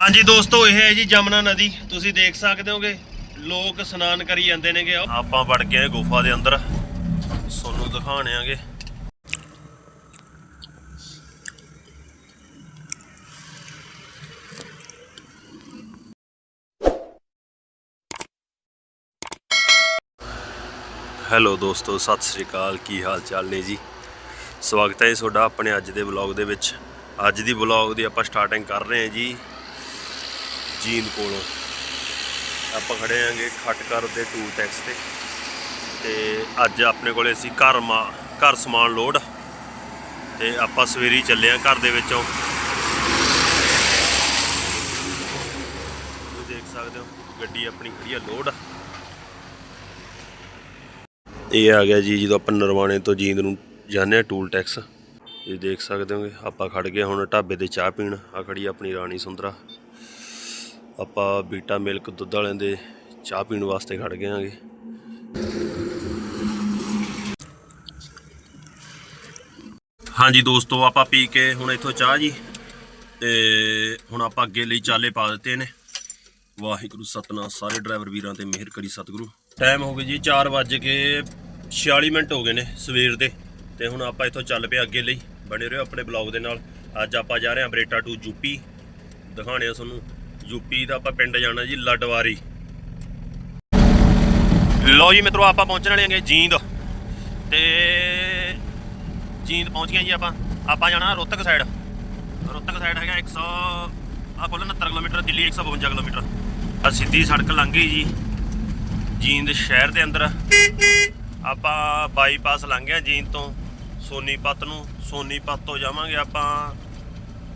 ਹਾਂਜੀ ਦੋਸਤੋ, ਇਹ ਹੈ ਜੀ ਜਮਨਾ ਨਦੀ। ਤੁਸੀਂ ਦੇਖ ਸਕਦੇ ਹੋਗੇ, ਲੋਕ ਇਸ਼ਨਾਨ ਕਰੀ ਜਾਂਦੇ ਨੇਗੇ। ਆਪਾਂ ਵੜ ਗਏ ਗੁਫਾ ਦੇ ਅੰਦਰ। ਤੁਹਾਨੂੰ ਦਿਖਾਣੇ ਆਂਗੇ। ਹੈਲੋ ਦੋਸਤੋ, ਸਤਿ ਸ੍ਰੀ ਅਕਾਲ। ਕੀ ਹਾਲ ਚਾਲ ਨੇ ਜੀ? ਸਵਾਗਤ ਹੈ ਜੀ ਤੁਹਾਡਾ ਆਪਣੇ ਅੱਜ ਦੇ ਵਲੌਗ ਦੇ ਵਿੱਚ। ਅੱਜ ਦੀ ਵਲੌਗ ਦੀ ਆਪਾਂ ਸਟਾਰਟਿੰਗ ਕਰ ਰਹੇ ਹਾਂ ਜੀ। ਜੀਂਦ ਕੋਲੋਂ। ਆਪਾਂ ਖੜੇ ਆਂਗੇ ਖਟਕਰ ਦੇ ਟੂਲ ਟੈਕਸ ਤੇ। ਤੇ ਅੱਜ ਆਪਣੇ ਕੋਲੇ ਅਸੀਂ ਘਰ ਮਾ, ਘਰ ਸਮਾਨ ਲੋਡ ਤੇ ਆਪਾਂ ਸਵੇਰੇ ਚੱਲੇ ਆਂ ਘਰ ਦੇ ਵਿੱਚੋਂ। ਤੁਸੀਂ ਦੇਖ ਸਕਦੇ ਹੋ, ਗੱਡੀ ਆਪਣੀ ਖੜੀ ਆ ਲੋਡ ਇਹ ਆ ਗਿਆ ਜੀ, ਜਦੋਂ ਆਪਾਂ ਨਰਵਾਣੇ ਤੋਂ ਜੀਂਦ ਨੂੰ ਜਾਂਦੇ ਆ ਟੂਲ ਟੈਕਸ ਤੁਸੀਂ ਦੇਖ ਸਕਦੇ ਹੋਗੇ, ਆਪਾਂ ਖੜ ਗਏ ਹੁਣ ਢਾਬੇ ਤੇ ਚਾਹ ਪੀਣ। ਆ ਖੜੀ ਆਪਣੀ ਰਾਣੀ ਸੁੰਦਰਾ। ਆਪਾਂ ਬੀਟਾ ਮਿਲਕ ਦੁੱਧ ਵਾਲਿਆਂ ਦੇ ਚਾਹ ਪੀਣ ਵਾਸਤੇ ਖੜ ਗਏ ਆਂਗੇ ਹਾਂਜੀ ਦੋਸਤੋ, ਆਪਾਂ ਪੀ ਕੇ ਹੁਣ ਇੱਥੋਂ ਚਾਹ ਜੀ। ਤੇ ਹੁਣ ਆਪਾਂ ਅੱਗੇ ਲਈ ਚਾਲੇ ਪਾ ਦਿੱਤੇ ਨੇ। ਵਾਹਿਗੁਰੂ, ਸਤਨਾਮ। ਸਾਰੇ ਡਰਾਈਵਰ ਵੀਰਾਂ ਤੇ ਮਿਹਰ ਕਰੀ ਸਤਿਗੁਰੂ। ਟਾਈਮ ਹੋ ਗਿਆ ਜੀ 4 ਵਜੇ ਕੇ 46 ਮਿੰਟ ਹੋ ਗਏ ਨੇ ਸਵੇਰ ਦੇ। ਤੇ ਹੁਣ ਆਪਾਂ ਇੱਥੋਂ ਚੱਲ ਪਏ ਅੱਗੇ ਲਈ। ਬਣੇ ਰਹੋ ਆਪਣੇ ਬਲੌਗ ਦੇ ਨਾਲ। ਅੱਜ ਆਪਾਂ ਜਾ ਰਹੇ ਹਾਂ ਬਰੇਟਾ ਟੂ ਯੂਪੀ। ਦਿਖਾਣੇ ਆ ਤੁਹਾਨੂੰ। ਯੂਪੀ ਦਾ ਆਪਾਂ ਪਿੰਡ ਜਾਣਾ ਜੀ, ਲਡਵਾਰੀ। ਲਓ ਜੀ ਮਿੱਤਰੋ, ਆਪਾਂ ਪਹੁੰਚਣ ਵਾਲੇ ਹਾਂਗੇ ਜੀਂਦ। ਤੇ ਜੀਂਦ ਪਹੁੰਚ ਗਏ ਜੀ ਆਪਾਂ। ਆਪਾਂ ਜਾਣਾ ਰੋਹਤਕ ਸਾਈਡ ਰੋਹਤਕ ਸਾਈਡ ਹੈਗਾ 100 ਆ ਕੋਲ 69 ਕਿਲੋਮੀਟਰ, ਦਿੱਲੀ 152 ਕਿਲੋਮੀਟਰ। ਆ ਸਿੱਧੀ ਸੜਕ ਲੰਘ ਗਈ ਜੀ, ਜੀਂਦ ਸ਼ਹਿਰ ਦੇ ਅੰਦਰ। ਆਪਾਂ ਬਾਈਪਾਸ ਲੰਘ ਗਏ ਜੀਂਦ ਤੋਂ। ਸੋਨੀਪਤ ਨੂੰ, ਸੋਨੀਪਤ ਤੋਂ ਜਾਵਾਂਗੇ ਆਪਾਂ,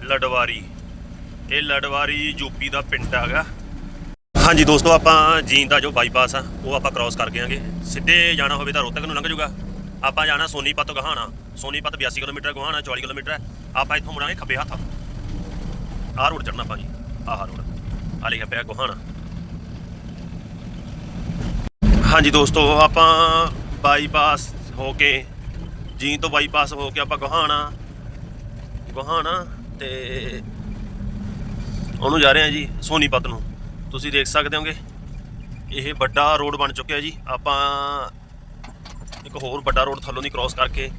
ਲਡਵਾਰੀ। ਇਹ ਲਡਵਾਰੀ ਯੂਪੀ ਦਾ ਪਿੰਡ ਹੈਗਾ। ਹਾਂਜੀ ਦੋਸਤੋ, ਆਪਾਂ ਜੀਂਦ ਦਾ ਜੋ ਬਾਈਪਾਸ ਆ, ਉਹ ਆਪਾਂ ਕ੍ਰਾਸ ਕਰ ਗਏ ਸਿੱਧੇ ਜਾਣਾ ਹੋਵੇ ਤਾਂ ਰੋਹਤਕ ਨੂੰ ਲੰਘ ਜਾਊਗਾ। ਆਪਾਂ ਜਾਣਾ ਸੋਨੀਪਤ ਤੋਂ ਗਹਾਣਾ। ਸੋਨੀਪਤ 82 ਕਿਲੋਮੀਟਰ ਗਹਾਣਾ 44 ਕਿਲੋਮੀਟਰ ਹੈ। ਆਪਾਂ ਇੱਥੋਂ ਮੁੜਾਂਗੇ ਖੱਬੇ ਹੱਥ। ਆਹ ਰੋਡ ਚੜਨਾ ਭਾਜੀ। ਆਹ ਰੋਡ ਆ ਖੱਬੇ ਪਿਆ ਹਾਂਜੀ ਦੋਸਤੋ, ਆਪਾਂ ਬਾਈਪਾਸ ਹੋ ਕੇ ਜੀ ਤੋਂ ਬਾਈਪਾਸ ਹੋ ਕੇ ਆਪਾਂ ਗੋਹਾਣਾ। ਗੋਹਾਣਾ ਤੇ ਉਹਨੂੰ ਜਾ ਰਹੇ ਹਾਂ ਜੀ ਸੋਨੀਪਤ ਨੂੰ। ਤੁਸੀਂ ਦੇਖ ਸਕਦੇ ਹੋਗੇ, ਇਹ ਵੱਡਾ ਰੋਡ ਬਣ ਚੁੱਕਿਆ ਜੀ। ਆਪਾਂ ਇੱਕ ਹੋਰ ਵੱਡਾ ਰੋਡ ਥੱਲੋਂ ਦੀ ਕ੍ਰਾਸ ਕਰਕੇ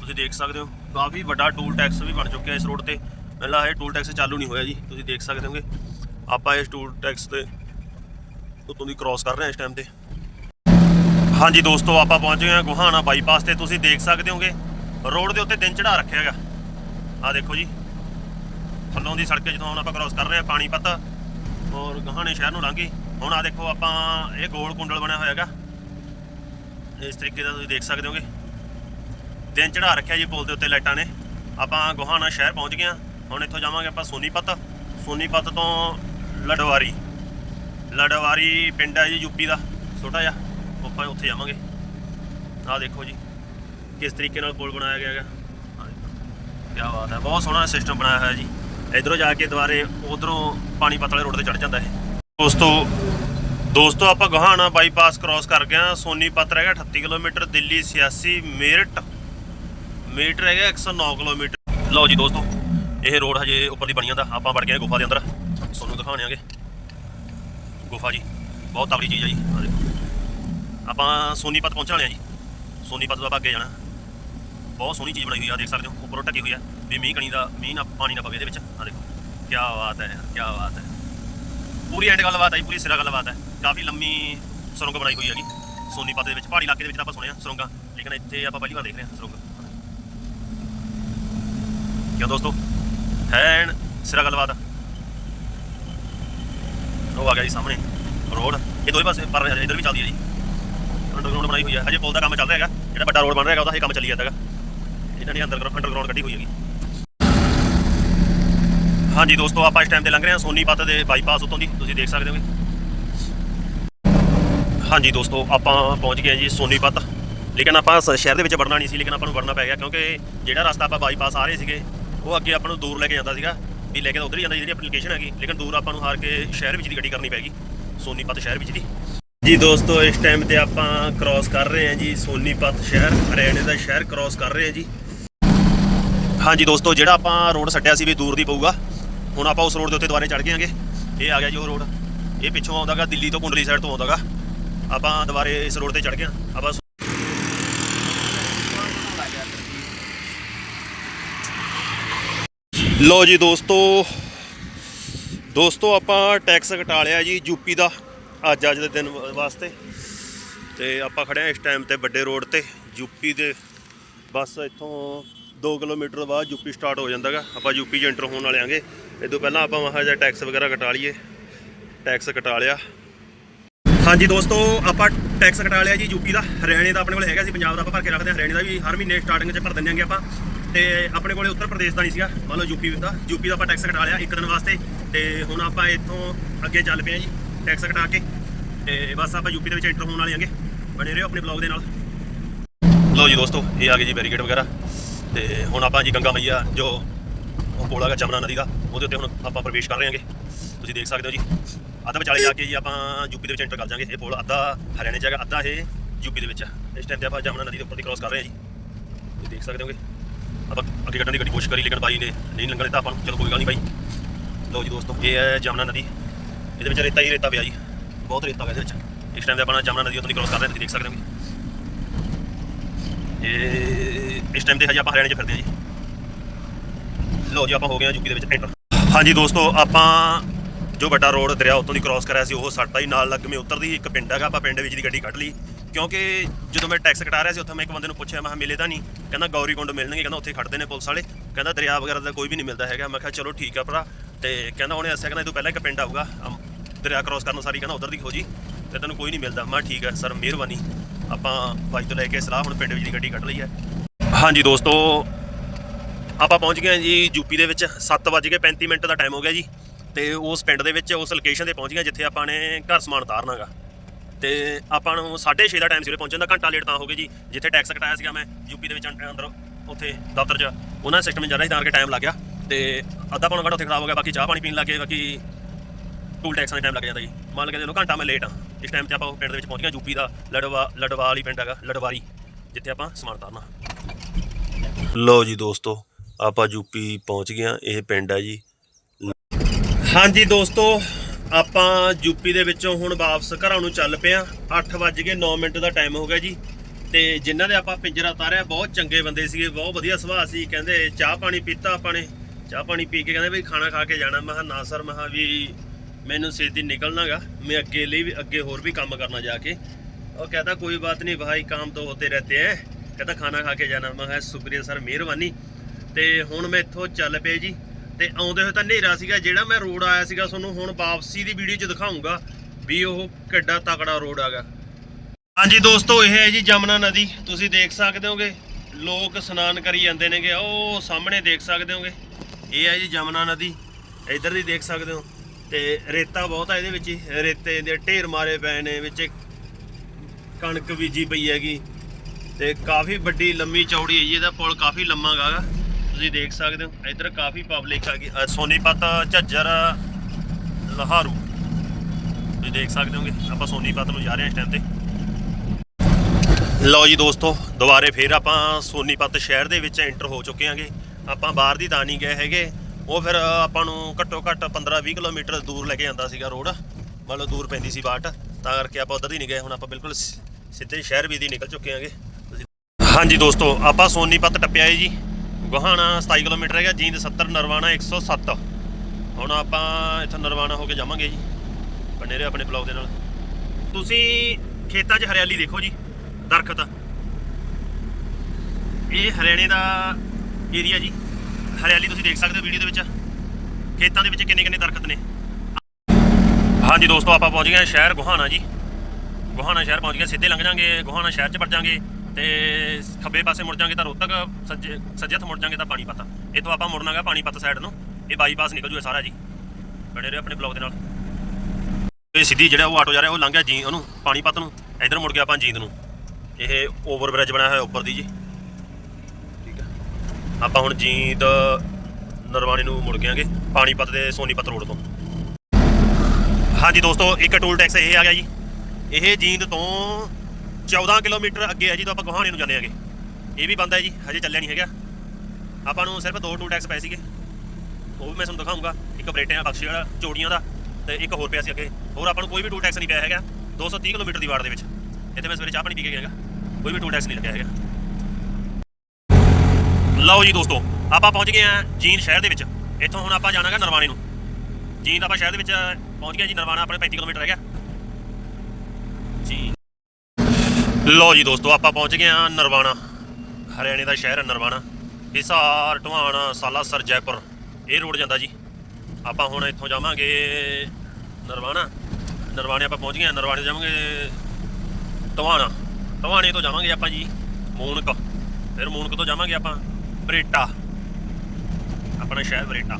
ਤੁਸੀਂ ਦੇਖ ਸਕਦੇ ਹੋ, ਕਾਫੀ ਵੱਡਾ ਟੂਲ ਟੈਕਸ ਵੀ ਬਣ ਚੁੱਕਿਆ ਇਸ ਰੋਡ ਤੇ। ਪਹਿਲਾਂ ਇਹ ਟੂਲ ਟੈਕਸ ਚਾਲੂ ਨਹੀਂ ਹੋਇਆ ਜੀ, ਤੁਸੀਂ ਦੇਖ ਸਕਦੇ ਹੋਗੇ। ਆਪਾਂ ਇਸ ਟੂਲ ਟੈਕਸ ਤੇ ਉੱਤੋਂ ਦੀ ਕ੍ਰਾਸ ਕਰ ਰਹੇ ਹਾਂ ਇਸ ਟਾਈਮ ਤੇ। ਹਾਂਜੀ ਦੋਸਤੋ, ਆਪਾਂ ਪਹੁੰਚ ਗਏ ਹਾਂ ਗੁਹਾਣਾ ਬਾਈਪਾਸ ਤੇ। ਤੁਸੀਂ ਦੇਖ ਸਕਦੇ ਹੋਗੇ, ਰੋਡ ਦੇ ਉੱਤੇ ਦਿਨ ਚੜਾ ਰੱਖਿਆ ਹੈਗਾ। ਆਹ ਦੇਖੋ ਜੀ ਥੱਲੋਂ ਦੀ ਸੜਕ ਜਦੋਂ ਹੁਣ ਆਪਾਂ ਕ੍ਰਾਸ ਕਰ ਰਹੇ ਹਾਂ ਪਾਣੀਪਤ ਔਰ ਗਹਾਣੇ ਸ਼ਹਿਰ ਨੂੰ ਲੰਘੀ। ਹੁਣ ਆ ਦੇਖੋ ਆਪਾਂ, ਇਹ ਗੋਲ ਕੁੰਡਲ ਬਣਿਆ ਹੋਇਆ ਹੈਗਾ। ਇਸ ਤਰੀਕੇ ਦਾ ਤੁਸੀਂ ਦੇਖ ਸਕਦੇ ਹੋਗੇ। ਦਿਨ ਚੜਾ ਰੱਖਿਆ ਜੀ ਪੁਲ ਦੇ ਉੱਤੇ ਲਾਈਟਾਂ ਨੇ। ਆਪਾਂ ਗੋਹਾਣਾ ਸ਼ਹਿਰ ਪਹੁੰਚ ਗਏ ਹਾਂ। ਹੁਣ ਇੱਥੋਂ ਜਾਵਾਂਗੇ ਆਪਾਂ ਸੋਨੀਪਤ ਸੋਨੀਪਤ ਤੋਂ ਲੜਵਾਰੀ। ਲੜਵਾਰੀ ਪਿੰਡ ਹੈ ਜੀ ਯੂਪੀ ਦਾ, ਛੋਟਾ ਜਿਹਾ। ਆਪਾਂ ਉੱਥੇ ਜਾਵਾਂਗੇ। ਆਹ ਦੇਖੋ ਜੀ, ਕਿਸ ਤਰੀਕੇ ਨਾਲ ਪੁਲ ਬਣਾਇਆ ਗਿਆ ਹੈਗਾ। ਕੀ ਬਾਤ ਹੈ, ਬਹੁਤ ਸੋਹਣਾ ਸਿਸਟਮ ਬਣਾਇਆ ਹੋਇਆ ਜੀ। ਇਧਰੋਂ ਜਾ ਕੇ ਦੁਬਾਰੇ ਉਧਰੋਂ ਪਾਣੀਪਤ ਵਾਲੇ ਰੋਡ ਤੇ ਚੜ ਜਾਂਦਾ ਹੈ ਦੋਸਤੋ ਦੋਸਤੋ, ਆਪਾਂ ਗਹਾਣਾ ਬਾਈਪਾਸ ਕ੍ਰਾਸ ਕਰ ਗਏ ਸੋਨੀਪਤ ਰਹਿ ਗਿਆ 38 ਕਿਲੋਮੀਟਰ, ਦਿੱਲੀ 86 ਮੇਰਠ। ਮੇਰਠ ਰਹਿ ਗਿਆ 109 ਕਿਲੋਮੀਟਰ। ਲਓ ਜੀ ਦੋਸਤੋ, ਇਹ ਰੋਡ ਹਜੇ ਉੱਪਰ ਦੀ ਬਣੀ ਜਾਂਦਾ। ਆਪਾਂ ਵੜ ਗਏ ਹਾਂ ਗੁਫਾ ਦੇ ਅੰਦਰ। ਤੁਹਾਨੂੰ ਦਿਖਾਉਣੇ ਗੁਫਾ ਜੀ, ਬਹੁਤ ਤਗੜੀ ਚੀਜ਼ ਹੈ ਜੀ। ਆਹ ਆਪਾਂ ਸੋਨੀਪਤ ਪਹੁੰਚਣ ਵਾਲੇ ਆ ਜੀ। ਸੋਨੀਪਤ ਤੋਂ ਆਪਾਂ ਅੱਗੇ ਜਾਣਾ। ਬਹੁਤ ਸੋਹਣੀ ਚੀਜ਼ ਬਣਾਈ ਹੋਈ ਆ ਦੇਖ ਸਕਦੇ ਹੋ। ਉੱਪਰੋਂ ਢੱਕੀ ਹੋਈ ਆ। ਵੀ ਮੀਂਹ ਕਣੀ ਦਾ ਮੀਂਹ ਨਾ ਪਾਣੀ ਨਾ ਪਵੇ ਇਹਦੇ ਵਿੱਚ। ਆ ਦੇਖੋ ਕੀ ਬਾਤ ਹੈ ਕੀ ਬਾਤ ਹੈ। ਪੂਰੀ ਐਂਡ ਗੱਲਬਾਤ ਹੈ ਜੀ, ਪੂਰੀ ਸਿਰਾ ਗੱਲਬਾਤ ਹੈ। ਕਾਫੀ ਲੰਮੀ ਸੁਰੰਗ ਬਣਾਈ ਹੋਈ ਹੈਗੀ ਸੋਨੀਪਤ ਦੇ ਵਿੱਚ ਪਹਾੜੀ ਇਲਾਕੇ ਦੇ ਵਿੱਚ ਆਪਾਂ ਸੁਣਿਆ ਸੁਰੰਗਾਂ। ਲੇਕਿਨ ਇੱਥੇ ਆਪਾਂ ਪਹਿਲੀ ਵਾਰ ਦੇਖ ਰਹੇ ਹਾਂ ਸੁਰੰਗ। ਕਿਉਂ ਦੋਸਤੋ? ਹੈ ਸਿਰਾ ਗੱਲਬਾਤ। ਉਹ ਆ ਗਿਆ ਜੀ ਸਾਹਮਣੇ ਰੋਡ ਇਹ ਦੋਵੇਂ ਪਾਸੇ ਪਰ ਇੱਧਰ ਵੀ ਚੱਲਦੀ ਹੈ ਜੀ। ਅੰਡਰਗਰਾਉਂਡ ਬਣਾਈ ਹੋਈ ਹੈ। ਹਜੇ ਪੁਲ ਦਾ ਕੰਮ ਚੱਲ ਰਿਹਾ ਹੈਗਾ। ਜਿਹੜਾ ਵੱਡਾ ਰੋਡ ਬਣ ਰਿਹਾ ਹੈਗਾ ਉਹਦਾ ਇਹ ਕੰਮ ਚੱਲੀ ਜਾਂਦਾ ਹੈਗਾ। ਇਹਨਾਂ ਨੇ ਅੰਡਰ ਅੰਡਰਗਰਾਉਂਡ ਕੱਢੀ ਹੋਈ ਹੈਗੀ। ਹਾਂਜੀ ਦੋਸਤੋ, ਆਪਾਂ ਇਸ ਟਾਈਮ ਤੇ ਲੰਘ ਰਹੇ ਹਾਂ ਸੋਨੀਪਤ ਦੇ ਬਾਈਪਾਸ ਉੱਤੋਂ ਦੀ। ਤੁਸੀਂ ਦੇਖ ਸਕਦੇ ਹੋਗੇ ਹਾਂਜੀ ਦੋਸਤੋ, ਆਪਾਂ ਪਹੁੰਚ ਗਏ ਹਾਂ ਜੀ ਸੋਨੀਪਤ ਲੇਕਿਨ ਆਪਾਂ ਸ- ਸ਼ਹਿਰ ਦੇ ਵਿੱਚ ਵੜਨਾ ਨਹੀਂ ਸੀ, ਲੇਕਿਨ ਆਪਾਂ ਨੂੰ ਵੜਨਾ ਪੈ ਗਿਆ ਕਿਉਂਕਿ ਜਿਹੜਾ ਰਸਤਾ ਆਪਾਂ ਬਾਈਪਾਸ ਆ ਰਹੇ ਸੀਗੇ, ਉਹ ਅੱਗੇ ਆਪਾਂ ਨੂੰ ਦੂਰ ਲੈ ਕੇ ਜਾਂਦਾ ਸੀਗਾ, ਵੀ ਲੈ ਕੇ ਤਾਂ ਉਧਰ ਹੀ ਜਾਂਦਾ ਜਿਹੜੀ ਆਪਣੀ ਲੋਕੇਸ਼ਨ ਹੈਗੀ। ਲੇਕਿਨ ਦੂਰ ਆਪਾਂ ਨੂੰ ਹਾਰ ਕੇ ਸ਼ਹਿਰ ਵਿੱਚ ਦੀ ਗੱਡੀ ਕਰਨੀ ਪੈਗੀ ਸੋਨੀਪਤ ਸ਼ਹਿਰ ਵਿੱਚ ਦੀ। ਜੀ ਦੋਸਤੋ, ਇਸ ਟਾਈਮ ਤੇ ਆਪਾਂ ਕ੍ਰਾਸ ਕਰ ਰਹੇ ਹਾਂ ਜੀ ਸੋਨੀਪਤ ਸ਼ਹਿਰ, ਹਰਿਆਣੇ ਦਾ ਸ਼ਹਿਰ ਕ੍ਰਾਸ ਕਰ ਰਹੇ ਹਾਂ ਜੀ। ਹਾਂਜੀ ਦੋਸਤੋ, ਜਿਹੜਾ ਆਪਾਂ ਰੋਡ ਛੱਡਿਆ ਸੀ ਵੀ ਦੂਰ ਦੀ ਪਊਗਾ ਹੁਣ ਆਪਾਂ ਉਸ ਰੋਡ ਦੇ ਉੱਤੇ ਦੁਬਾਰੇ ਚੜ ਗਏ ਇਹ ਆ ਗਿਆ ਜੀ ਉਹ ਰੋਡ। ਇਹ ਪਿੱਛੋਂ ਆਉਂਦਾਗਾ, ਦਿੱਲੀ ਤੋਂ ਕੁੰਡਲੀ ਸਾਈਡ ਤੋਂ ਆਉਂਦਾਗਾ। ਆਪਾਂ ਦੁਬਾਰੇ ਇਸ ਰੋਡ ਤੇ ਚੜ ਗਏ ਹਾਂ। ਆਪਾਂ ਲੋ ਜੀ ਦੋਸਤੋ। ਦੋਸਤੋ, ਆਪਾਂ ਟੈਕਸ ਘਟਾ ਲਿਆ ਜੀ ਯੂਪੀ ਦਾ ਅੱਜ ਅੱਜ ਦੇ ਦਿਨ ਵਾਸਤੇ। ਤੇ ਆਪਾਂ ਖੜੇ ਆ ਇਸ ਟਾਈਮ ਤੇ ਵੱਡੇ ਰੋਡ ਤੇ। ਯੂਪੀ ਦੇ ਬਸ ਇੱਥੋਂ 2 ਕਿਲੋਮੀਟਰ ਬਾਅਦ ਯੂਪੀ ਸਟਾਰਟ ਹੋ ਜਾਂਦਾਗਾ। ਆਪਾਂ ਯੂਪੀ 'ਚ ਐਂਟਰ ਹੋਣ ਵਾਲੇ ਆਂਗੇ। ਇਹ ਤੋਂ ਪਹਿਲਾਂ ਆਪਾਂ ਮਹਾ ਜਿਹਾ ਟੈਕਸ ਵਗੈਰਾ ਘਟਾ ਲਈਏ। ਟੈਕਸ ਕਟਾ ਲਿਆ। ਹਾਂਜੀ ਦੋਸਤੋ, ਆਪਾਂ ਟੈਕਸ ਕਟਾ ਲਿਆ ਜੀ ਯੂਪੀ ਦਾ। ਹਰਿਆਣੇ ਦਾ ਆਪਣੇ ਕੋਲ ਹੈਗਾ ਸੀ, ਪੰਜਾਬ ਦਾ ਆਪਾਂ ਭਰ ਕੇ ਰੱਖਦੇ ਹਾਂ। ਹਰਿਆਣੇ ਦਾ ਵੀ ਹਰ ਮਹੀਨੇ ਸਟਾਰਟਿੰਗ 'ਚ ਭਰ ਦਿੰਦੇ ਆਂਗੇ ਆਪਾਂ। ਤੇ ਆਪਣੇ ਕੋਲੇ ਉੱਤਰ ਪ੍ਰਦੇਸ਼ ਦਾ ਨਹੀਂ ਸੀਗਾ। ਮੰਨ ਲਓ ਯੂਪੀ ਦਾ। ਯੂਪੀ ਦਾ ਆਪਾਂ ਟੈਕਸ ਕਟਾ ਲਿਆ ਇੱਕ ਦਿਨ ਵਾਸਤੇ। ਤੇ ਹੁਣ ਆਪਾਂ ਇੱਥੋਂ ਅੱਗੇ ਚੱਲ ਪਏ ਆ ਜੀ ਟੈਕਸ ਕਟਾ ਕੇ। ਤੇ ਬਸ ਆਪਾਂ ਯੂਪੀ ਦੇ ਵਿੱਚ ਐਂਟਰ ਹੋਣ ਵਾਲੇ ਆਂਗੇ। ਬਣੇ ਰਹੋ ਆਪਣੇ ਬਲੌਗ ਦੇ ਨਾਲ। ਲੋ ਜੀ ਦੋਸਤੋ, ਇਹ ਆ ਗਏ ਜੀ ਬੈਰੀਕੇਡ ਵਗੈਰਾ। ਤੇ ਹੁਣ ਆਪਾਂ ਜੀ ਗੰਗਾ ਮਈਆ ਜੋ ਉਹ ਕੋਲ ਹੈਗਾ ਜਮਨਾ ਨਦੀ ਦਾ, ਉਹਦੇ ਉੱਤੇ ਹੁਣ ਆਪਾਂ ਪ੍ਰਵੇਸ਼ ਕਰ ਰਹੇ ਹਾਂਗੇ। ਤੁਸੀਂ ਦੇਖ ਸਕਦੇ ਹੋ ਜੀ। ਅੱਧਾ ਵਿਚਾਲੇ ਜਾ ਕੇ ਜੀ ਆਪਾਂ ਯੂਪੀ ਦੇ ਵਿੱਚ ਐਂਟਰ ਕਰ ਜਾਾਂਗੇ ਇਹ ਪੁਲ ਅੱਧਾ ਹਰਿਆਣੇ 'ਚ ਹੈਗਾ, ਅੱਧਾ ਇਹ ਯੂਪੀ ਦੇ ਵਿੱਚ ਆ। ਇਸ ਟਾਈਮ ਤੇ ਆਪਾਂ ਜਮਨਾ ਨਦੀ ਦੇ ਉੱਪਰ ਦੀ ਕ੍ਰਾਸ ਕਰ ਰਹੇ ਹਾਂ ਜੀ। ਤੁਸੀਂ ਦੇਖ ਸਕਦੇ ਹੋਗੇ। ਆਪਾਂ ਅੱਗੇ ਕੱਢਣ ਦੀ ਗੱਡੀ ਕੋਸ਼ਿਸ਼ ਕਰੀ, ਲੇਕਿਨ ਬਾਈ ਨੇ ਨਹੀਂ ਲੰਘਣ ਦਿੱਤਾ ਆਪਾਂ ਨੂੰ। ਚਲੋ ਕੋਈ ਗੱਲ ਨਹੀਂ ਬਾਈ। ਲਓ ਜੀ ਦੋਸਤੋ, ਇਹ ਹੈ ਜਮਨਾ ਨਦੀ। ਇਹਦੇ ਵਿੱਚ ਰੇਤਾ ਹੀ ਰੇਤਾ ਪਿਆ ਜੀ। ਬਹੁਤ ਰੇਤਾ ਪਿਆ ਇਹਦੇ ਵਿੱਚ। ਇਸ ਟਾਈਮ ਤੇ ਆਪਾਂ ਜਮਨਾ ਨਦੀ ਉੱਤੋਂ ਦੀ ਕ੍ਰਾਸ ਕਰ ਰਹੇ ਹਾਂ, ਤੁਸੀਂ ਦੇਖ ਸਕਦੇ ਹੋਗੇ। ਇਹ ਇਸ ਟਾਈਮ ਤੇ ਹਜੇ ਆਪਾਂ ਹਰਿਆਣੇ 'ਚ ਫਿਰਦੇ ਹਾਂ ਜੀ। ਲਓ ਜੀ, ਆਪਾਂ ਹੋ ਗਏ ਹਾਂ ਯੂਪੀ ਦੇ ਵਿੱਚ ਐਂਟਰ ਹਾਂਜੀ ਦੋਸਤੋ, ਆਪਾਂ ਜੋ ਵੱਡਾ ਰੋਡ ਦਰਿਆ ਉੱਤੋਂ ਦੀ ਕ੍ਰਾਸ ਕਰਿਆ ਸੀ, ਉਹ ਸਾਡਾ ਹੀ ਨਾਲ ਲੱਗਵੇਂ ਉਤਰਦੀ ਇੱਕ ਪਿੰਡ ਹੈਗਾ, ਆਪਾਂ ਪਿੰਡ ਵਿੱਚ ਦੀ ਗੱਡੀ ਕੱਢ ਲਈ। ਕਿਉਂਕਿ ਜਦੋਂ ਮੈਂ ਟੈਕਸ ਕਟਾ ਰਿਹਾ ਸੀ, ਉੱਥੇ ਮੈਂ ਇੱਕ ਬੰਦੇ ਨੂੰ ਪੁੱਛਿਆ, ਮੈਂ ਕਿਹਾ ਮਿਲੇ ਤਾਂ ਨਹੀਂ। ਕਹਿੰਦਾ ਗੌਰੀਕੁੰਡ ਮਿਲਣਗੇ, ਕਹਿੰਦਾ ਉੱਥੇ ਖੜਦੇ ਨੇ ਪੁਲਿਸ ਵਾਲੇ। ਕਹਿੰਦਾ ਦਰਿਆ ਵਗੈਰਾ ਦਾ ਕੋਈ ਵੀ ਨਹੀਂ ਮਿਲਦਾ ਹੈਗਾ। ਮੈਂ ਕਿਹਾ ਚਲੋ ਠੀਕ ਆ ਭਰਾ। ਤੇ ਕਹਿੰਦਾ ਉਹਨੇ ਦੱਸਿਆ, ਕਹਿੰਦਾ ਤੂੰ ਪਹਿਲਾਂ ਇੱਕ ਪਿੰਡ ਆਊਗਾ। ਦਰਿਆ ਕ੍ਰਾਸ ਕਰਨ ਸਾਰੀ, ਕਹਿੰਦਾ ਉਧਰ ਦੀ ਹੋ ਜੀ ਤੇ ਤੈਨੂੰ ਕੋਈ ਨਹੀਂ ਮਿਲਦਾ। ਮੈਂ ਕਿਹਾ ਠੀਕ ਹੈ ਸਰ, ਮਿਹਰਬਾਨੀ। ਆਪਾਂ ਬਾਈ ਤੋਂ ਲੈ ਕੇ ਸਲਾਹ ਹੁਣ ਪਿੰਡ ਵਿੱਚ ਦੀ ਗੱਡੀ ਕੱਢ ਲਈ ਹੈ। ਹਾਂਜੀ ਦੋਸਤੋ, ਆਪਾਂ ਪਹੁੰਚ ਗਏ ਹਾਂ ਜੀ ਯੂਪੀ ਦੇ ਵਿੱਚ 7:35 ਮਿੰਟ ਦਾ ਟਾਈਮ ਹੋ ਗਿਆ ਜੀ। ਤੇ ਉਸ ਪਿੰਡ ਦੇ ਵਿੱਚ, ਉਸ ਲੋਕੇਸ਼ਨ ਤੇ ਪਹੁੰਚ ਗਏ ਜਿੱਥੇ ਆਪਾਂ ਨੇ ਘਰ ਸਮਾਨ ਉਤਾਰਨਾਗਾ। ਤੇ ਆਪਾਂ ਨੂੰ 6:30 ਦਾ ਟਾਈਮ ਸੀ ਉਰੇ ਪਹੁੰਚਣ ਦਾ, ਘੰਟਾ ਲੇਟ ਤਾਂ ਹੋ ਗਿਆ ਜੀ। ਜਿੱਥੇ ਟੈਕਸ ਕਟਾਇਆ ਸੀਗਾ ਮੈਂ ਯੂਪੀ ਦੇ ਵਿੱਚ ਅੰਦਰ ਅੰਦਰ, ਉੱਥੇ ਦਫ਼ਤਰ 'ਚ। ਉਹਨਾਂ ਸਿਸਟਮ 'ਚ ਜਾ ਰਿਹਾ ਸੀ ਤਾਂ ਕਿ ਟਾਈਮ ਲੱਗ ਗਿਆ। ਤੇ ਅੱਧਾ ਪੌਣਾ ਘੰਟਾ ਉੱਥੇ ਖਰਾਬ ਹੋ ਗਿਆ, ਬਾਕੀ ਚਾਹ ਪਾਣੀ ਪੀਣ ਲੱਗੇ ਬਾਕੀ ਟੂਲ ਟੈਕਸਾਂ ਦਾ ਟਾਈਮ ਲੱਗ ਜਾਂਦਾ ਜੀ। ਮੰਨ ਕੇ ਚਲੋ ਘੰਟਾ ਮੈਂ ਲੇਟ ਆ ਇਸ ਟਾਈਮ ਤੇ ਆਪਾਂ ਪਿੰਡ ਦੇ ਵਿੱਚ ਪਹੁੰਚ ਗਏ ਯੂਪੀ ਦਾ ਲੜਵਾ ਲੜਵਾ ਵਾਲੀ ਪਿੰਡ ਹੈਗਾ ਲੜਵਾਰੀ ਜਿੱਥੇ ਆਪਾਂ ਸਮਾਨ ਉਤਾਰਨਾ ਲੋ ਜੀ ਦੋਸਤੋ ਆਪਾਂ ਯੂਪੀ ਪਹੁੰਚ ਗਏ ਹਾਂ ਇਹ ਪਿੰਡ ਹੈ ਜੀ। ਹਾਂਜੀ ਦੋਸਤੋ ਆਪਾਂ ਯੂਪੀ ਦੇ ਵਿੱਚੋਂ ਹੁਣ ਵਾਪਸ ਘਰਾਂ ਨੂੰ ਚੱਲ ਪਏ ਆ 8:09 ਮਿੰਟ ਦਾ ਟਾਈਮ ਹੋ ਗਿਆ ਜੀ। ਤੇ ਜਿਨ੍ਹਾਂ ਦੇ ਆਪਾਂ ਪਿੰਜਰਾ ਉਤਾਰਿਆ ਬਹੁਤ ਚੰਗੇ ਬੰਦੇ ਸੀਗੇ ਬਹੁਤ ਵਧੀਆ ਸੁਭਾਅ ਸੀ। ਕਹਿੰਦੇ ਚਾਹ ਪਾਣੀ ਪੀਤਾ ਆਪਾਂ ਨੇ ਚਾਹ ਪਾਣੀ ਪੀ ਕੇ ਕਹਿੰਦੇ ਵੀ ਖਾਣਾ ਖਾ ਕੇ ਜਾਣਾ। ਮੈਂ ਕਿਹਾ ਨਾ ਸਰ ਮੈਂ ਕਿਹਾ ਵੀ ਮੈਨੂੰ ਛੇਤੀ ਨਿਕਲਣਾਗਾ ਮੈਂ ਅੱਗੇ ਲਈ ਵੀ ਅੱਗੇ ਹੋਰ ਵੀ ਕੰਮ ਕਰਨਾ ਜਾ ਕੇ ਉਹ कहता कोई बात नहीं भाई काम तो होते रहते हैं कहता खाना खा के जाना मैं ਕਿਹਾ ਸ਼ੁਕਰੀਆ ਸਰ ਮਿਹਰਬਾਨੀ ਤੇ ਹੁਣ ਮੈਂ ਇੱਥੋਂ ਚੱਲ ਪਏ ਜੀ ਤੇ ਆਉਂਦੇ ਹੋਏ ਤਾਂ ਹਨੇਰਾ ਸੀਗਾ ਜਿਹੜਾ ਮੈਂ ਰੋਡ ਆਇਆ ਸੀਗਾ ਤੁਹਾਨੂੰ ਹੁਣ ਵਾਪਸੀ ਦੀ ਵੀਡੀਓ 'ਚ ਦਿਖਾਉਂਗਾ ਵੀ ਉਹ ਕਿੱਡਾ ਤਕੜਾ ਰੋਡ ਆਗਾ ਹਾਂਜੀ ਦੋਸਤੋ ਇਹ ਹੈ ਜੀ ਜਮਨਾ ਨਦੀ ਤੁਸੀਂ ਦੇਖ ਸਕਦੇ ਹੋਗੇ ਲੋਕ ਇਸ਼ਨਾਨ ਕਰੀ ਜਾਂਦੇ ਨੇਗੇ ਉਹ ਸਾਹਮਣੇ ਦੇਖ ਸਕਦੇ ਹੋਗੇ ਇਹ ਹੈ ਜੀ ਜਮਨਾ ਨਦੀ ਇੱਧਰ ਦੀ ਦੇਖ ਸਕਦੇ ਹੋ ਤੇ ਰੇਤਾ ਬਹੁਤ ਆ ਇਹਦੇ ਵਿੱਚ ਹੀ। ਰੇਤੇ ਦੇ ਢੇਰ ਮਾਰੇ ਪਏ ਨੇ, ਵਿੱਚ ਕਣਕ ਬੀਜੀ ਪਈ ਹੈਗੀ। ਤੇ ਕਾਫੀ ਵੱਡੀ ਲੰਮੀ ਚੌੜੀ ਹੈ ਜੀ ਇਹਦਾ ਪੁਲ ਕਾਫੀ ਲੰਮਾ ਹੈਗਾ ਤੁਸੀਂ ਦੇਖ ਸਕਦੇ ਹੋ, ਇੱਧਰ ਕਾਫੀ ਪਬਲਿਕ ਆ ਗਈ। ਸੋਨੀਪਤ ਝੱਜਰ, ਲਹਾਰੂ। ਤੁਸੀਂ ਦੇਖ ਸਕਦੇ ਹੋਗੇ, ਆਪਾਂ ਸੋਨੀਪਤ ਨੂੰ ਜਾ ਰਹੇ ਹਾਂ ਇਸ ਟਾਈਮ ਤੇ। ਲਓ ਜੀ ਦੋਸਤੋ, ਦੁਬਾਰੇ ਫੇਰ ਆਪਾਂ ਸੋਨੀਪਤ ਸ਼ਹਿਰ ਦੇ ਵਿੱਚ ਐਂਟਰ ਹੋ ਚੁੱਕੇ ਹਾਂਗੇ। ਆਪਾਂ ਬਾਹਰ ਦੀ ਤਾਂ ਨਹੀਂ ਗਏ ਹੈਗੇ। ਉਹ ਫਿਰ ਆਪਾਂ ਨੂੰ ਘੱਟੋ ਘੱਟ 15-20 ਕਿਲੋਮੀਟਰ ਦੂਰ ਲੈ ਕੇ ਜਾਂਦਾ ਸੀਗਾ ਰੋਡ। ਮਤਲਬ ਦੂਰ ਪੈਂਦੀ ਸੀ ਬਾਟ। ਤਾਂ ਕਰਕੇ ਆਪਾਂ ਉਧਰ ਦੀ ਨਹੀਂ ਗਏ, ਹੁਣ ਆਪਾਂ ਬਿਲਕੁਲ ਸਿੱਧੇ ਸ਼ਹਿਰ ਵੀ ਦੀ ਨਿਕਲ ਚੁੱਕੇ ਹਾਂਗੇ ਹਾਂਜੀ ਦੋਸਤੋ, ਆਪਾਂ ਸੋਨੀਪਤ ਟੱਪਿਆ ਹੈ ਜੀ। ਗੋਹਾਣਾ 27 ਕਿਲੋਮੀਟਰ ਹੈਗਾ, ਜੀਂਦ 70 ਨਰਵਾਣਾ 107 ਹੁਣ ਆਪਾਂ ਇੱਥੋਂ ਨਰਵਾਣਾ ਹੋ ਕੇ ਜਾਵਾਂਗੇ ਜੀ ਬਣੇ ਰਹੇ ਆਪਣੇ ਬਲੌਗ ਦੇ ਨਾਲ। ਤੁਸੀਂ ਖੇਤਾਂ 'ਚ ਹਰਿਆਲੀ ਦੇਖੋ ਜੀ, ਦਰਖਤ। ਇਹ ਹਰਿਆਣੇ ਦਾ ਏਰੀਆ ਜੀ। ਹਰਿਆਲੀ ਤੁਸੀਂ ਦੇਖ ਸਕਦੇ ਹੋ ਵੀਡੀਓ ਦੇ ਵਿੱਚ। ਖੇਤਾਂ ਦੇ ਵਿੱਚ ਕਿੰਨੇ ਕਿੰਨੇ ਦਰਖਤ ਨੇ। ਹਾਂਜੀ ਦੋਸਤੋ, ਆਪਾਂ ਪਹੁੰਚ ਗਏ ਸ਼ਹਿਰ ਗੁਹਾਣਾ ਜੀ। ਗੁਹਾਣਾ ਸ਼ਹਿਰ ਪਹੁੰਚ ਗਏ, ਸਿੱਧੇ ਲੰਘ ਜਾਾਂਗੇ, ਗੁਹਾਣਾ ਸ਼ਹਿਰ 'ਚ ਵੜ ਜਾਾਂਗੇ ਤੇ ਖੱਬੇ ਪਾਸੇ ਮੁੜ ਜਾਾਂਗੇ ਤਾਂ ਰੋਹਤਕ, ਸੱਜੇ ਸੱਜੇ ਹੱਥ ਮੁੜ ਜਾਾਂਗੇ ਤਾਂ ਪਾਣੀਪਤ। ਇੱਥੋਂ ਆਪਾਂ ਮੁੜਨਾਗਾ ਪਾਣੀਪਤ ਸਾਈਡ ਨੂੰ। ਇਹ ਬਾਈਪਾਸ ਨਿਕਲ ਜੂਗਾ ਸਾਰਾ ਜੀ। ਬਣੇ ਰਹੋ ਆਪਣੇ ਬਲੌਗ ਦੇ ਨਾਲ। ਇਹ ਸਿੱਧੀ ਜਿਹੜਾ ਉਹ ਆਟੋ ਜਾ ਰਿਹਾ, ਉਹ ਲੰਘ ਗਿਆ ਜੀ ਉਹਨੂੰ, ਪਾਣੀਪਤ ਨੂੰ। ਇਧਰ ਮੁੜ ਗਿਆ ਆਪਾਂ ਜੀਂਦ ਨੂੰ। ਇਹ ਓਵਰ ਬ੍ਰਿਜ ਬਣਾਇਆ ਹੋਇਆ ਉੱਪਰ ਦੀ ਜੀ। ਆਪਾਂ ਹੁਣ ਜੀਂਦ ਨਰਵਾਣੀ ਨੂੰ ਮੁੜ ਗਿਆਂਗੇ, ਪਾਣੀਪਤ ਦੇ ਸੋਨੀਪਤ ਰੋਡ ਤੋਂ। ਹਾਂਜੀ ਦੋਸਤੋ, ਇੱਕ ਟੋਲ ਟੈਕਸ ਇਹ ਆ ਗਿਆ ਜੀ। ਇਹ ਜੀਂਦ ਤੋਂ 14 ਕਿਲੋਮੀਟਰ ਅੱਗੇ ਹੈ ਜੀ ਤੋਂ ਆਪਾਂ ਗੁਹਾਣੇ ਨੂੰ ਜਾਂਦੇ ਆਗੇ। ਇਹ ਵੀ ਬੰਦ ਹੈ ਜੀ, ਹਜੇ ਚੱਲਿਆ ਨਹੀਂ ਹੈਗਾ। ਆਪਾਂ ਨੂੰ ਸਿਰਫ ਦੋ ਟੋਲ ਟੈਕਸ ਪਏ ਸੀਗੇ। ਉਹ ਵੀ ਮੈਂ ਤੁਹਾਨੂੰ ਦਿਖਾਉਂਗਾ ਇੱਕ ਬਰੇਟਿਆਂ ਬਖਸ਼ੀ ਵਾਲਾ, ਚੋੜੀਆਂ ਦਾ, ਤੇ ਇੱਕ ਹੋਰ ਪਿਆ ਸੀ ਅੱਗੇ। ਹੋਰ ਆਪਾਂ ਨੂੰ ਕੋਈ ਵੀ ਟੂਲ ਟੈਕਸ ਨਹੀਂ ਪਿਆ ਹੈਗਾ। 230 ਕਿਲੋਮੀਟਰ ਦੀ ਵਾਰ ਦੇ ਵਿੱਚ। ਇੱਥੇ ਮੈਂ ਸਵੇਰੇ ਚਾਹ ਪਾਣੀ ਪੀ ਕੇ ਗਿਆ ਹੈਗਾ। ਕੋਈ ਵੀ ਟੂਲ ਟੈਕਸ ਨਹੀਂ ਲੱਗਿਆ ਹੈਗਾ। ਲਓ ਜੀ ਦੋਸਤੋ, ਆਪਾਂ ਪਹੁੰਚ ਗਏ ਆ ਜੀਨ ਸ਼ਹਿਰ ਦੇ ਵਿੱਚ। ਇੱਥੋਂ ਹੁਣ ਆਪਾਂ ਜਾਣਾਗਾ ਨਰਵਾਣੇ ਨੂੰ। ਜੀਨ ਆਪਾਂ ਸ਼ਹਿਰ ਦੇ ਵਿੱਚ ਪਹੁੰਚ ਗਏ ਜੀ, ਨਰਵਾਣਾ ਆਪਣੇ 35 ਕਿਲੋਮੀਟਰ ਰਹਿ ਗਿਆ। ਜੀ। ਲਓ ਜੀ ਦੋਸਤੋ, ਆਪਾਂ ਪਹੁੰਚ ਗਏ ਆ ਨਰਵਾਣਾ। ਹਰਿਆਣੇ ਦਾ ਸ਼ਹਿਰ ਹੈ ਨਰਵਾਣਾ। ਹਿਸਾਰ ਢਵਾਣਾ ਸਾਲਾਸਰ, ਜੈਪੁਰ, ਇਹ ਰੋਡ ਜਾਂਦਾ ਜੀ। ਆਪਾਂ ਹੁਣ ਇੱਥੋਂ ਜਾਵਾਂਗੇ ਨਰਵਾਣਾ। ਨਰਵਾਣੇ ਆਪਾਂ ਪਹੁੰਚ ਗਏ ਆ ਨਰਵਾਣੇ ਜਾਵਾਂਗੇ ਟਵਾਣਾ ਟਵਾਣੇ ਤੋਂ ਜਾਵਾਂਗੇ ਆਪਾਂ ਜੀ, ਮੂਨਕ। ਫਿਰ ਮੂਨਕ ਤੋਂ ਜਾਵਾਂਗੇ ਆਪਾਂ ਬਰੇਟਾ। ਆਪਣਾ ਸ਼ਹਿਰ ਬਰੇਟਾ।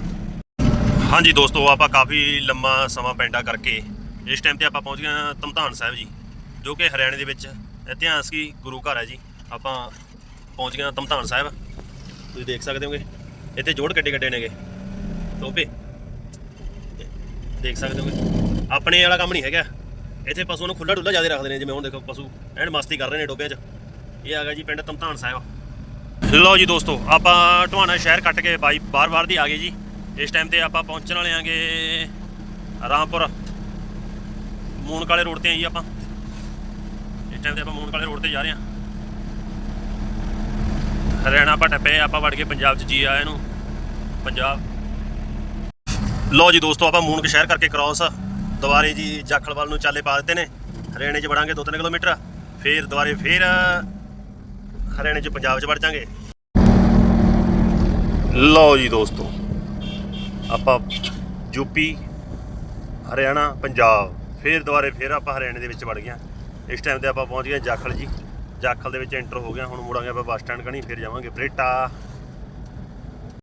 ਹਾਂਜੀ ਦੋਸਤੋ, ਆਪਾਂ ਕਾਫੀ ਲੰਮਾ ਸਮਾਂ ਪੈਂਡਾ ਕਰਕੇ ਇਸ ਟਾਈਮ ਤੇ ਆਪਾਂ ਪਹੁੰਚ ਗਏ ਹਾਂ ਧਮਧਾਨ ਸਾਹਿਬ ਜੀ, ਜੋ ਕਿ ਹਰਿਆਣੇ ਦੇ ਵਿੱਚ ਇਤਿਹਾਸਕੀ ਗੁਰੂ ਘਰ ਹੈ ਜੀ। ਆਪਾਂ ਪਹੁੰਚ ਗਏ ਹਾਂ ਧਮਧਾਨ ਸਾਹਿਬ। ਤੁਸੀਂ ਦੇਖ ਸਕਦੇ ਹੋਗੇ, ਇੱਥੇ ਜੋੜ ਕੱਡੇ ਕੱਡੇ ਨੇਗੇ। ਟੋਪੇ ਦੇਖ ਸਕਦੇ ਹੋਗੇ। ਆਪਣੇ ਵਾਲਾ ਕੰਮ ਨਹੀਂ ਹੈਗਾ। ਇੱਥੇ ਪਸੂ ਨੂੰ ਖੁੱਲਾ ਡੁੱਲਾ ਜ਼ਿਆਦਾ ਰੱਖਦੇ ਨੇ, ਜਿਵੇਂ ਹੁਣ ਦੇਖੋ ਪਸ਼ੂ ਐਨ ਮਸਤੀ ਕਰ ਰਹੇ ਨੇ ਟੋਪਿਆਂ 'ਚ। ਇਹ ਆ ਗਿਆ ਜੀ ਪਿੰਡ ਧਮਧਾਨ ਸਾਹਿਬ। ਲਓ ਜੀ ਦੋਸਤੋ, ਆਪਾਂ ਢਵਾਣਾ ਸ਼ਹਿਰ ਕੱਟ ਕੇ ਬਾਈ ਬਾਰ-ਬਾਰ ਦੀ ਆ ਗਏ ਜੀ। ਇਸ ਟਾਈਮ ਤੇ ਆਪਾਂ ਪਹੁੰਚਣ ਵਾਲੇ ਆਂਗੇ ਰਾਮਪੁਰ ਮੂਨਕ ਵਾਲੇ ਰੋਡ ਤੇ ਆ ਜੀ ਆਪਾਂ। ਇਸ ਟਾਈਮ ਤੇ ਆਪਾਂ ਮੂਨਕ ਵਾਲੇ ਰੋਡ ਤੇ ਜਾ ਰਹੇ ਹਾਂ। ਹਰਿਆਣਾ ਆਪਾਂ ਟੱਪੇ ਆਪਾਂ ਵੜ ਕੇ ਪੰਜਾਬ 'ਚ ਜੀ ਆਏ ਨੂੰ। ਪੰਜਾਬ। ਲਓ ਜੀ ਦੋਸਤੋ, ਆਪਾਂ ਮੂਨਕ ਸ਼ਹਿਰ ਕਰਕੇ ਕ੍ਰਾਸ ਦੁਬਾਰੇ ਜੀ ਜਾਖਲਵਾਲ ਨੂੰ ਚਾਲੇ ਪਾ ਦਿੱਤੇ ਨੇ। ਹਰਿਆਣੇ 'ਚ ਵੜਾਂਗੇ 2-3 ਕਿਲੋਮੀਟਰ। ਫੇਰ ਦੁਬਾਰੇ ਫੇਰ ਹਰਿਆਣੇ 'ਚ ਪੰਜਾਬ 'ਚ ਵੜ ਜਾਾਂਗੇ। ਲਓ ਜੀ ਦੋਸਤੋ, ਆਪਾਂ ਯੂਪੀ ਹਰਿਆਣਾ, ਪੰਜਾਬ, ਫੇਰ ਦੁਬਾਰੇ ਫੇਰ ਆਪਾਂ ਹਰਿਆਣੇ ਦੇ ਵਿੱਚ ਵੜ ਗਏ ਹਾਂ। ਇਸ ਟਾਈਮ ਤੇ ਆਪਾਂ ਪਹੁੰਚ ਗਏ ਜਾਖਲ ਜੀ। ਜਾਖਲ ਦੇ ਵਿੱਚ ਐਂਟਰ ਹੋ ਗਿਆ ਹੁਣ ਮੁੜਾਂਗੇ ਆਪਾਂ ਬੱਸ ਸਟੈਂਡ ਕਣੀ, ਫਿਰ ਜਾਵਾਂਗੇ ਬਰੇਟਾ।